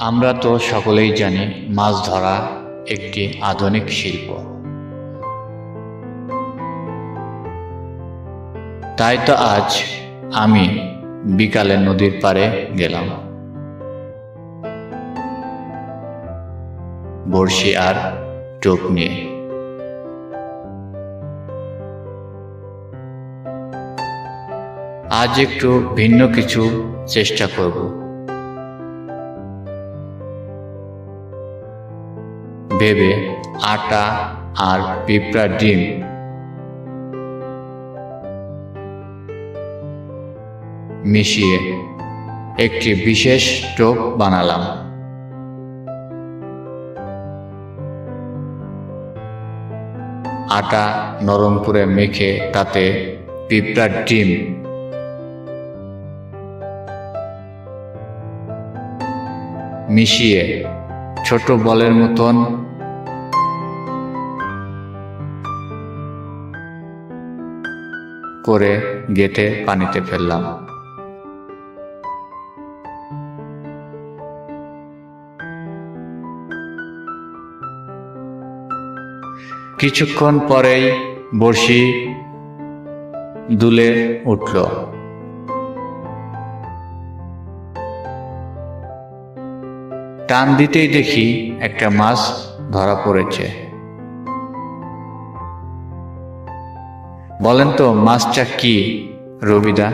আমরা তো সকলেই জানি মাছ ধরা একটি আধুনিক শিল্প। তাই তো আজ আমি বিকালে নদীর পাড়ে গেলাম। বড়শি আর টোপ নিয়ে। আজ একটু ভিন্ন কিছু চেষ্টা করব। ভেবে আটা আর পিঁপড়ার ডিম। মিশিয়ে একটি বিশেষ টোপ বানালাম। আটা নরম করে মেখে তাতে পিঁপড়ার ডিম। মিশিয়ে ছোট বলের মতন করে গেটে পানিতে ফেললাম। কিছুক্ষণ পরেই বড়শি দুলে উঠল। টান দিতেই দেখি একটা মাছ ধরা পড়েছে। বলেন তো মাছটা কি রবিদা?